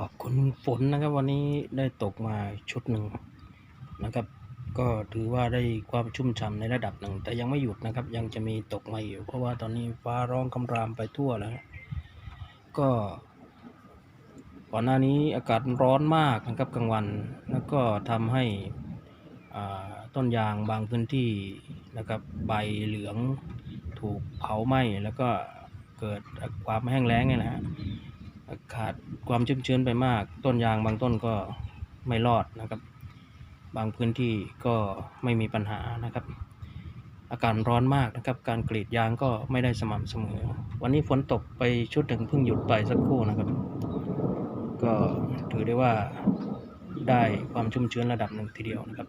ขอบคุณฝนนะครับ วันนี้ได้ตกมาชุดหนึ่งนะครับ ก็ถือว่าได้ความชุ่มฉ่ำในระดับหนึ่ง แต่ยังไม่หยุดนะครับ ยังจะมีตกมาอยู่ เพราะว่าตอนนี้ฟ้าร้องคำรามไปทั่วแล้วก็ก่อนหน้านี้อากาศร้อนมากนะครับกลางวัน แล้วก็ทำให้ต้นยางบางพื้นที่นะครับใบเหลืองถูกเผาไหม้แล้วก็เกิดความแห้งแล้งเนี่ยนะฮะ ขาดความชุ่มชื้นไปมาก ต้นยางบางต้นก็ไม่รอดนะครับ บางพื้นที่ก็ไม่มีปัญหานะครับ อากาศร้อนมากนะครับ การกรีดยางก็ไม่ได้สม่ำเสมอ วันนี้ฝนตกไปชุดหนึ่งเพิ่งหยุดไปสักครู่นะครับ ก็ถือได้ว่าได้ความชุ่มชื้นระดับหนึ่งทีเดียวนะครับ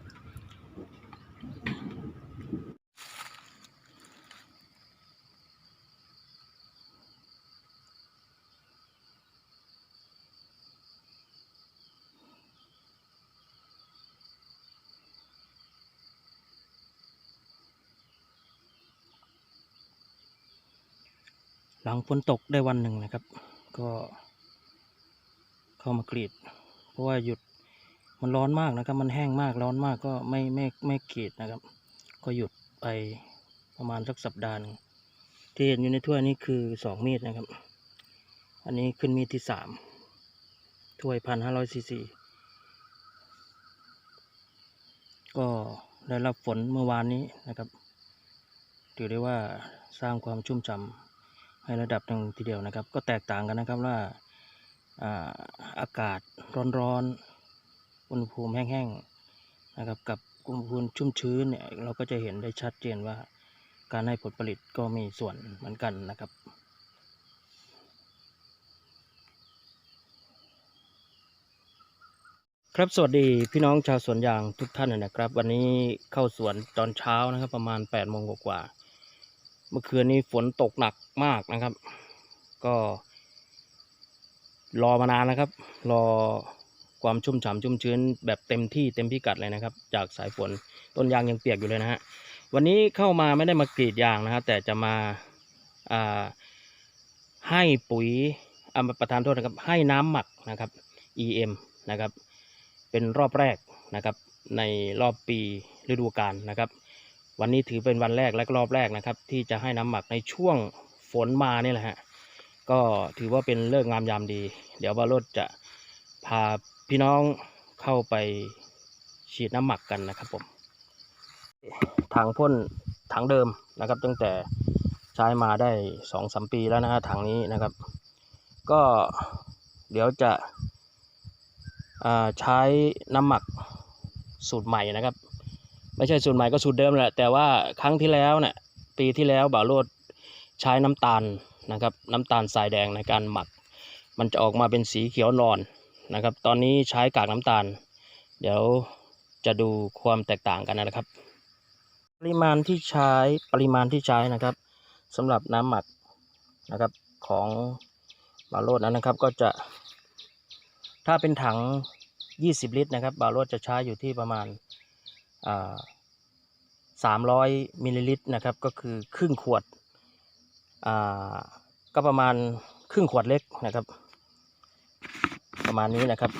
หลังฝนตกได้วันหนึ่งนะครับ ก็เข้ามากรีด เพราะว่าหยุดมันร้อนมากนะครับ มันแห้งมากร้อนมากก็ไม่ไม่ไม่กรีดนะครับ ก็หยุดไปประมาณสักสัปดาห์นึงที่เห็นอยู่ในถ้วยนี้คือสองมีดนะครับ อันนี้ขึ้นมีดที่สามถ้วยพันห้าร้อยซีซีก็ได้รับฝนเมื่อวานนี้นะครับถือได้ว่าสร้างความชุ่มฉ่ำ ให้ระดับหนึ่งทีเดียวนะครับ ก็แตกต่างกันนะครับว่าอ่าอากาศร้อนๆอุณหภูมิแห้งๆนะครับกับอุณหภูมิชุ่มชื้นเนี่ยเราก็จะเห็นได้ชัดเจนว่าการให้ผลผลิตก็มีส่วนเหมือนกันนะครับครับสวัสดีพี่น้องชาวสวนยางทุกท่านนะครับ วันนี้เข้าสวนตอนเช้านะครับ ประมาณ8ปดโมงกว่า เมื่อคืนนี้ฝนตกหนักมากนะครับ ก็ รอมานานนะครับ รอความชุ่มฉ่ำชุ่มชื้นแบบเต็มที่เต็มพิกัดเลยนะครับ จากสายฝนต้นยางยังเปียกอยู่เลยนะฮะวันนี้เข้ามาไม่ได้มากรีดยางนะครับแต่จะมาให้ปุ๋ยอ่าประทานโทษนะครับ ให้น้ำหมักนะครับ EM นะครับ เป็นรอบแรกนะครับ ในรอบปีฤดูกาลนะครับ วันนี้ถือเป็นวันแรกและรอบแรกนะครับ ที่จะให้น้ำหมักในช่วงฝนมานี่แหละฮะก็ถือว่าเป็นเลิกงามยามดี เดี๋ยววารถจะพาพี่น้องเข้าไปฉีดน้ำหมักกันนะครับผมถังพ่นถังเดิมนะครับ ตั้งแต่ใช้มาได้สองสามปีแล้วนะฮะถังนี้นะครับ ก็เดี๋ยวจะใช้น้ำหมักสูตรใหม่นะครับ ไม่ใช่สูตรใหม่ก็สูตรเดิมแหละแต่ว่าครั้งที่แล้วเนี่ยปีที่แล้วบ่าวโรดใช้น้ำตาลนะครับ น้ำตาลทรายแดงในการหมัก มันจะออกมาเป็นสีเขียวนอนนะครับ ตอนนี้ใช้กากน้ำตาล เดี๋ยวจะดูความแตกต่างกันนะครับ ปริมาณที่ใช้ปริมาณที่ใช้นะครับสำหรับน้ำหมักนะครับของบาโรดนั้นนะครับก็จะถ้าเป็นถัง 20 ลิตรนะครับบาโรดจะใช้อยู่ที่ประมาณ 300มิลลิลิตรนะครับก็คือครึ่งขวดก็ประมาณครึ่งขวดเล็กนะครับ ประมาณนี้นะครับ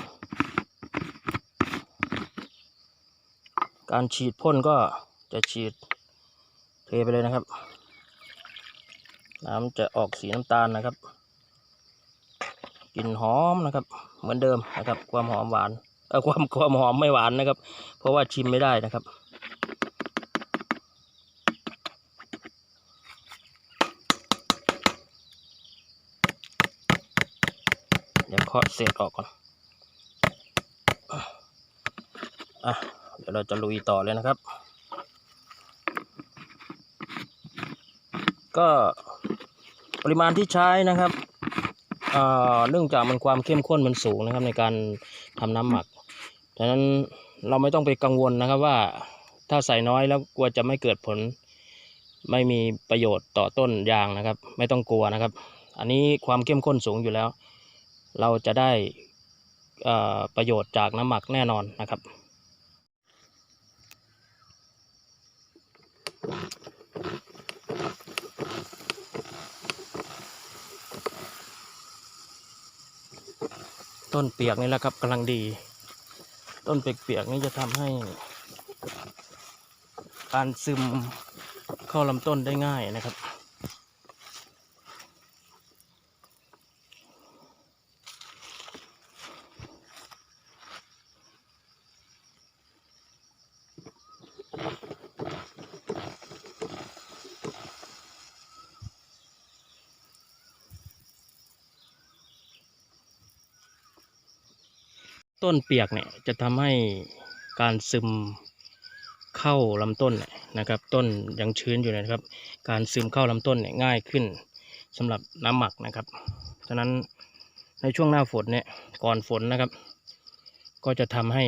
การฉีดพ่นก็จะฉีดเทไปเลยนะครับ น้ำจะออกสีน้ำตาลนะครับกลิ่นหอมนะครับ เหมือนเดิมนะครับ ความหอมหวาน ความความหอมไม่หวานนะครับ เพราะว่าชิมไม่ได้นะครับเดี๋ยวเคาะเศษออกก่อนอะเดี๋ยวเราจะลุยต่อเลยนะครับ ก็ปริมาณที่ใช้นะครับ เนื่องจากมันความเข้มข้นมันสูงนะครับในการทำน้ำหมักดังนั้นเราไม่ต้องไปกังวลนะครับว่าถ้าใส่น้อยแล้วกลัวจะไม่เกิดผล ไม่มีประโยชน์ต่อต้นยางนะครับ ไม่ต้องกลัวนะครับ อันนี้ความเข้มข้นสูงอยู่แล้ว เราจะได้ประโยชน์จากน้ำหมักแน่นอนนะครับ ต้นเปียกนี่แหละครับกำลังดี ต้นเปียกๆนี่จะทำให้ การซึมเข้าลำต้นได้ง่ายนะครับ ต้นเปียกเนี่ยจะทำให้การซึมเข้าลำต้นนะครับ ต้นยังชื้นอยู่นะครับ การซึมเข้าลำต้นเนี่ยง่ายขึ้นสำหรับน้ำหมักนะครับฉะนั้นในช่วงหน้าฝนเนี่ยก่อนฝนนะครับ ก็จะทำให้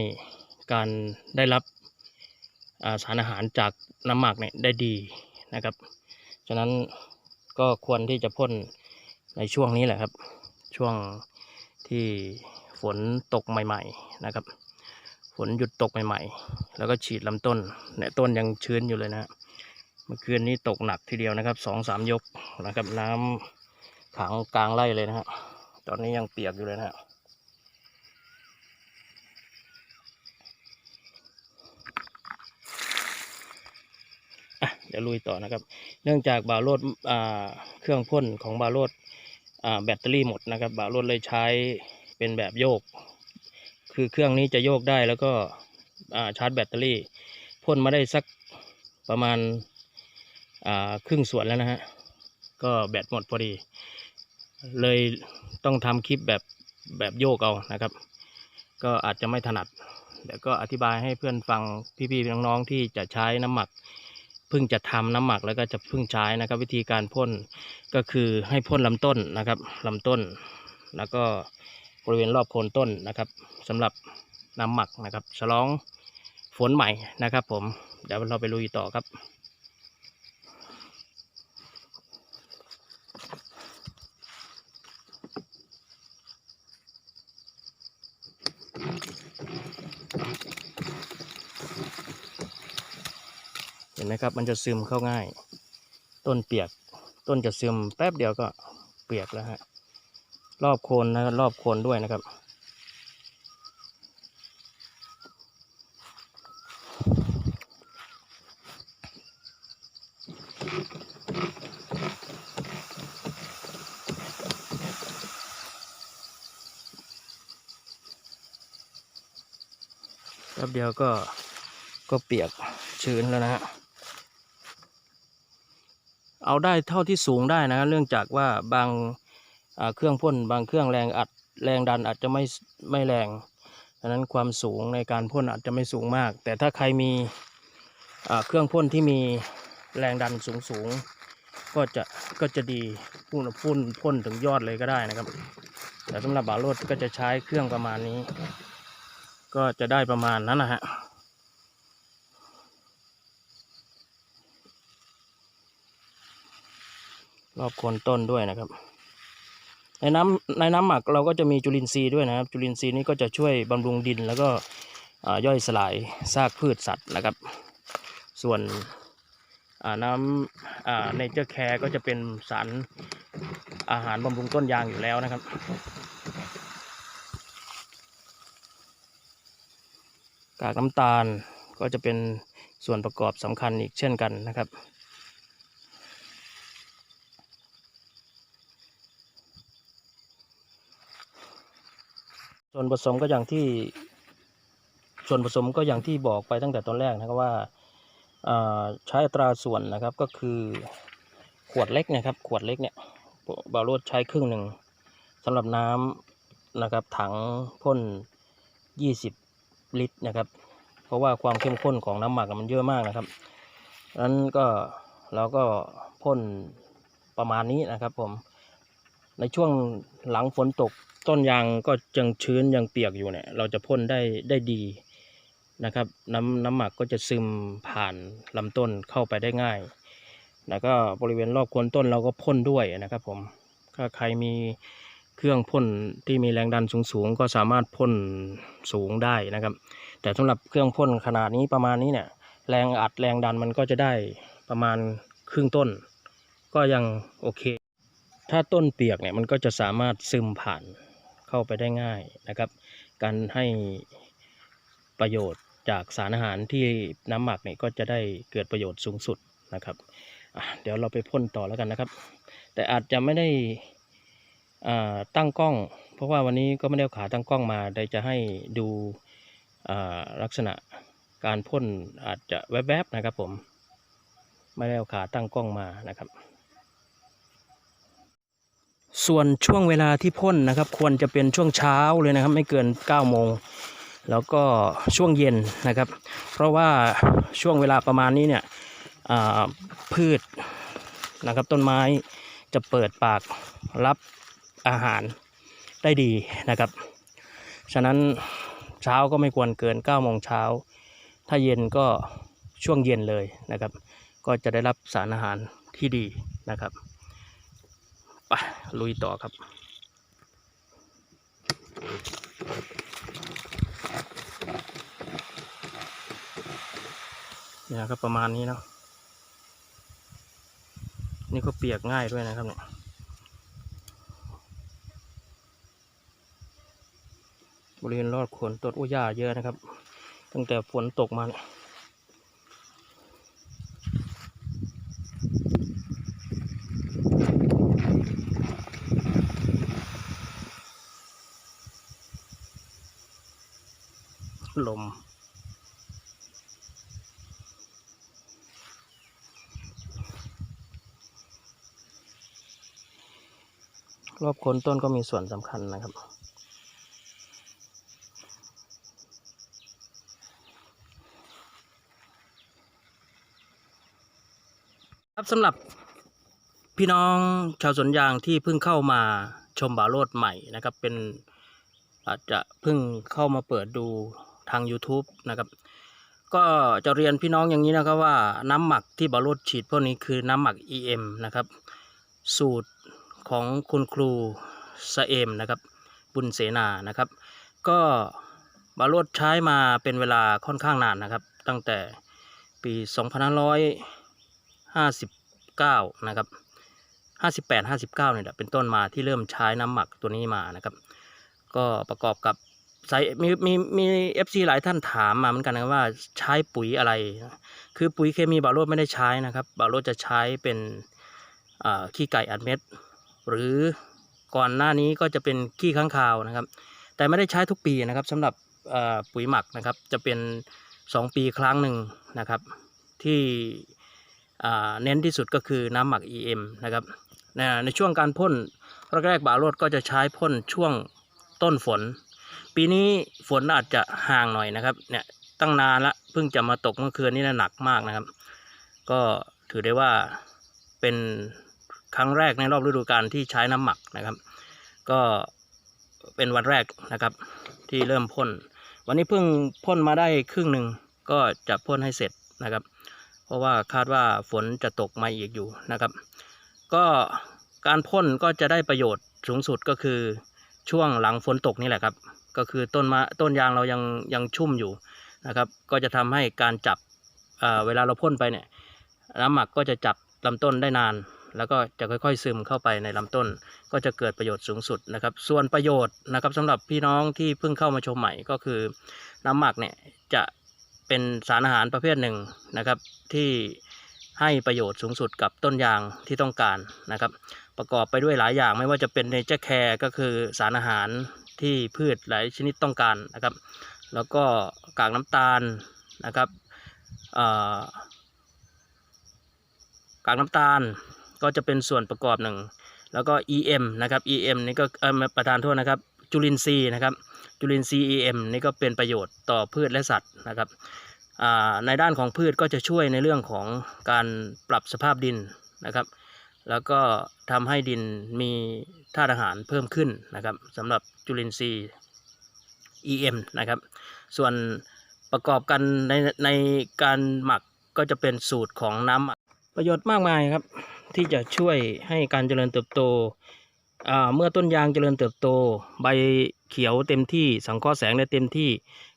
การได้รับาสารอาหารจากน้ำหมักเนี่ยได้ดีนะครับ ฉะนั้นก็ควรที่จะพ่นในช่วงนี้แหละครับ ช่วงที่ ฝนตกใหม่ๆนะครับ ฝนหยุดตกใหม่ๆ แล้วก็ฉีดลำต้นเนี่ยต้นยังชื้นอยู่เลยนะเมื่อคืนนี้ตกหนักทีเดียวนะครับสองสามยกนะครับน้ำขังกลางไร่เลยนะฮะตอนนี้ยังเปียกอยู่เลยนะฮะเดี๋ยวลุยต่อนะครับ เนื่องจากบาโรดเครื่องพ่นของบาโรดแบตเตอรี่หมดนะครับ บาโรดเลยใช้ เป็นแบบโยก คือเครื่องนี้จะโยกได้แล้วก็ชาร์จแบตเตอรี่พ่นมาได้สักประมาณาครึ่งส่วนแล้วนะฮะ ก็แบตหมดพอดี เลยต้องทำคลิปแบบแบบโยกเอานะครับ ก็อาจจะไม่ถนัดแต่ก็อธิบายให้เพื่อนฟังพี่ๆน้องๆที่จะใช้น้ำหมักเพิ่งจะทำน้ำหมักแล้วก็จะเพิ่งใช้นะครับ วิธีการพ่นก็คือให้พ่นลำต้นนะครับลำต้น แล้วก็ บริเวณรอบโคนต้นนะครับสำหรับน้ำหมักนะครับฉลองฝนใหม่นะครับ ผมเดี๋ยวเราไปลุยต่อครับเห็นไหมครับมันจะซึมเข้าง่าย ต้นเปียกต้นจะซึมแป๊บเดียวก็เปียกแล้วฮะ รอบโคนนะครับรอบโคนด้วยนะครับ แป๊บเดียวก็ก็เปียกชื้นแล้วนะฮะเอาได้เท่าที่สูงได้นะครับเนื่องจากว่าบาง เครื่องพ่นบางเครื่องแรงอัดแรงดันอาจจะไม่ไม่แรงดังนั้นความสูงในการพ่นอาจจะไม่สูงมาก แต่ถ้าใครมีเครื่องพ่นที่มีแรงดันสูงสูงก็จะก็จะดีพ่นพ่นพ่นถึงยอดเลยก็ได้นะครับ แต่สำหรับบาโรดก็จะใช้เครื่องประมาณนี้ ก็จะได้ประมาณนั้นนะฮะรอบโคนต้นด้วยนะครับ ในน้ำในน้ำหมักเราก็จะมีจุลินทรีย์ด้วยนะครับ จุลินทรีย์นี้ก็จะช่วยบำรุงดิน แล้วก็ย่อยสลายซากพืชสัตว์นะครับ ส่วนน้ำในเจอร์แคร์ก็จะเป็นสารอาหารบำรุงต้นยางอยู่แล้วนะครับกากน้ำตาลก็จะเป็นส่วนประกอบสำคัญอีกเช่นกันนะครับ ส่วนผสมก็อย่างที่ ส่วนผสมก็อย่างที่บอกไปตั้งแต่ตอนแรกนะครับว่าาใช้อัตราส่วนนะครับก็คือขวดเล็กนะครับ ขวดเล็กเนี่ยบาโรดใช้ครึ่งหนึ่งสำหรับน้ำนะครับ ถังพ่น 20 ลิตรนะครับ เพราะว่าความเข้มข้นของน้ำหมักมันเยอะมากนะครับดังนั้นก็เราก็พ่นประมาณนี้นะครับผมในช่วงหลังฝนตก ต้นยางก็ยังชื้นยังเปียกอยู่เนี่ยเราจะพ่นได้ได้ดีนะครับ น้ำน้ำหมักก็จะซึมผ่านลำต้นเข้าไปได้ง่าย แล้วก็บริเวณรอบโคนต้นเราก็พ่นด้วยนะครับผมถ้าใครมีเครื่องพ่นที่มีแรงดันสูงๆ ก็สามารถพ่นสูงได้นะครับ แต่สำหรับเครื่องพ่นขนาดนี้ประมาณนี้เนี่ย แรงอัดแรงดันมันก็จะได้ประมาณครึ่งต้น ก็ยังโอเค ถ้าต้นเปียกเนี่ยมันก็จะสามารถซึมผ่าน เข้าไปได้ง่ายนะครับ การให้ประโยชน์จากสารอาหารที่น้ำหมักเนี่ยก็จะได้เกิดประโยชน์สูงสุดนะครับ เดี๋ยวเราไปพ่นต่อแล้วกันนะครับ แต่อาจจะไม่ได้ตั้งกล้อง เพราะว่าวันนี้ก็ไม่ได้เอาขาตั้งกล้องมาได้จะให้ดูลักษณะการพ่นอาจจะแวบๆนะครับผมไม่ได้เอาขาตั้งกล้องมานะครับ ส่วนช่วงเวลาที่พ่นนะครับ ควรจะเป็นช่วงเช้าเลยนะครับ ไม่เกิน9โมงแล้วก็ช่วงเย็นนะครับ เพราะว่าช่วงเวลาประมาณนี้เนี่ยพืชนะครับต้นไม้จะเปิดปากรับอาหารได้ดีนะครับ ฉะนั้นเช้าก็ไม่ควรเกิน9โมงเช้า ถ้าเย็นก็ช่วงเย็นเลยนะครับ ก็จะได้รับสารอาหารที่ดีนะครับ ไปลุยต่อครับ เนี่ยครับประมาณนี้เนาะนี่ก็เปียกง่ายด้วยนะครับเนี่ยบริเวณรอดโคนต้นอุ้ยหญ้าเยอะนะครับ ตั้งแต่ฝนตกมาเนี่ย ลม รอบโคนต้นก็มีส่วนสำคัญนะครับครับสำหรับพี่น้องชาวสวนยางที่เพิ่งเข้ามาชมบาโรดใหม่นะครับ เป็นอาจจะเพิ่งเข้ามาเปิดดู ทาง YouTube นะครับก็จะเรียนพี่น้องอย่างนี้นะครับว่าน้ำหมักที่บาโรดฉีดพวกนี้คือน้ำหมัก EM นะครับ สูตรของคุณครูสะเอมนะครับบุญเสนานะครับ ก็บาโรดใช้มาเป็นเวลาค่อนข้างนานนะครับ ตั้งแต่ปี 2559 นะครับ 58 59เนี่ยเป็นต้นมาที่เริ่มใช้น้ำหมักตัวนี้มานะครับ ก็ประกอบกับ ใส่มีมีมีเอฟซีหลายท่านถามมาเหมือนกันนะว่าใช้ปุ๋ยอะไร คือปุ๋ยเคมีบาโรดไม่ได้ใช้นะครับ บาโรดจะใช้เป็นขี้ไก่อัดเม็ด หรือก่อนหน้านี้ก็จะเป็นขี้ค้างคาวนะครับ แต่ไม่ได้ใช้ทุกปีนะครับสำหรับปุ๋ยหมักนะครับ จะเป็น 2 ปีครั้งหนึ่งนะครับ ที่เน้นที่สุดก็คือน้ำหมัก EM นะครับในในช่วงการพ่นแรกๆบาโรดก็จะใช้พ่นช่วงต้นฝน ปีนี้ฝนอาจจะห่างหน่อยนะครับ เนี่ยตั้งนานละเพิ่งจะมาตกเมื่อคืนนี้นะหนักมากนะครับ ก็ถือได้ว่าเป็นครั้งแรกในรอบฤดูกาลที่ใช้น้ำหมักนะครับ ก็เป็นวันแรกนะครับ ที่เริ่มพ่น วันนี้เพิ่งพ่นมาได้ครึ่งหนึ่งก็จะพ่นให้เสร็จนะครับ เพราะว่าคาดว่าฝนจะตกมาอีกอยู่นะครับ ก็การพ่นก็จะได้ประโยชน์สูงสุดก็คือช่วงหลังฝนตกนี่แหละครับ ก็คือต้นมะต้นยางเรายังยังชุ่มอยู่นะครับ ก็จะทำให้การจับเอ่อเวลาเราพ่นไปเนี่ยน้ำหมักก็จะจับลำต้นได้นาน แล้วก็จะค่อยๆซึมเข้าไปในลำต้น ก็จะเกิดประโยชน์สูงสุดนะครับ ส่วนประโยชน์นะครับสำหรับพี่น้องที่เพิ่งเข้ามาชมใหม่ก็คือน้ำหมักเนี่ยจะเป็นสารอาหารประเภทหนึ่งนะครับที่ให้ประโยชน์สูงสุดกับต้นยางที่ต้องการนะครับ ประกอบไปด้วยหลายอย่างไม่ว่าจะเป็นเนเจอร์แคร์ก็คือสารอาหาร ที่พืชหลายชนิดต้องการนะครับ แล้วก็กากน้ำตาลนะครับกากน้ำตาลก็จะเป็นส่วนประกอบหนึ่ง แล้วก็ EM นะครับ EM นี่ก็ประธานโทษนะครับ จุลินทรีย์นะครับ จุลินทรีย์ EM นี่ก็เป็นประโยชน์ต่อพืชและสัตว์นะครับในด้านของพืชก็จะช่วยในเรื่องของการปรับสภาพดินนะครับ แล้วก็ทำให้ดินมีธาตุอาหารเพิ่มขึ้นนะครับสำหรับจุลินทรีย์ EM นะครับ ส่วนประกอบกันในในการหมักก็จะเป็นสูตรของน้ำหมักประโยชน์มากมายครับ ที่จะช่วยให้การเจริญเติบโตเมื่อต้นยางเจริญเติบโต ใบเขียวเต็มที่สังเคราะห์แสงได้เต็มที่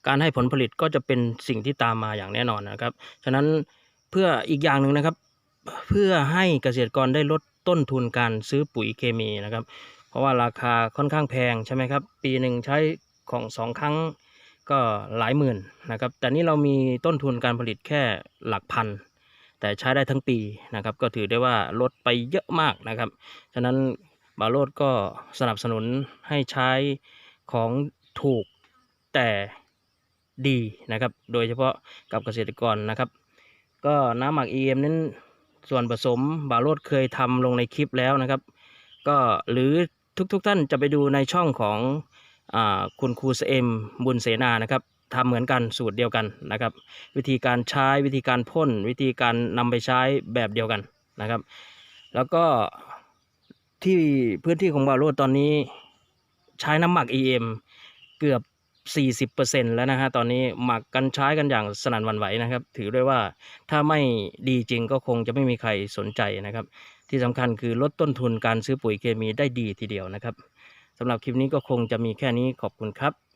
การให้ผลผลิตก็จะเป็นสิ่งที่ตามมาอย่างแน่นอนนะครับ ฉะนั้นเพื่ออีกอย่างหนึ่งนะครับ เพื่อให้เกษตรกรได้ลดต้นทุนการซื้อปุ๋ยเคมีนะครับ เพราะว่าราคาค่อนข้างแพงใช่ไหมครับ ปีหนึ่งใช้ของสองครั้งก็หลายหมื่นนะครับ แต่นี่เรามีต้นทุนการผลิตแค่หลักพัน แต่ใช้ได้ทั้งปีนะครับ ก็ถือได้ว่าลดไปเยอะมากนะครับ ฉะนั้นบาโรดก็สนับสนุนให้ใช้ของถูกแต่ดีนะครับ โดยเฉพาะกับเกษตรกรนะครับ ก็น้ำหมัก EM นั้น ส่วนผสมบาโรดเคยทำลงในคลิปแล้วนะครับ ก็หรือทุกๆทท่านจะไปดูในช่องของอคุณครูเอ็มบุญเสนานะครับทำเหมือนกันสูตรเดียวกันนะครับ วิธีการใช้วิธีการพ่น วิธีการนำไปใช้แบบเดียวกันนะครับ แล้วก็ที่พื้นที่ของบาโรดตอนนี้ใช้น้ำหมัก EM เกือบ 40%แล้วนะฮะตอนนี้หมักกันใช้กันอย่างสนั่นวันไหวนะครับ ถือได้ว่าถ้าไม่ดีจริงก็คงจะไม่มีใครสนใจนะครับ ที่สำคัญคือลดต้นทุนการซื้อปุ๋ยเคมีได้ดีทีเดียวนะครับสำหรับคลิปนี้ก็คงจะมีแค่นี้ขอบคุณครับ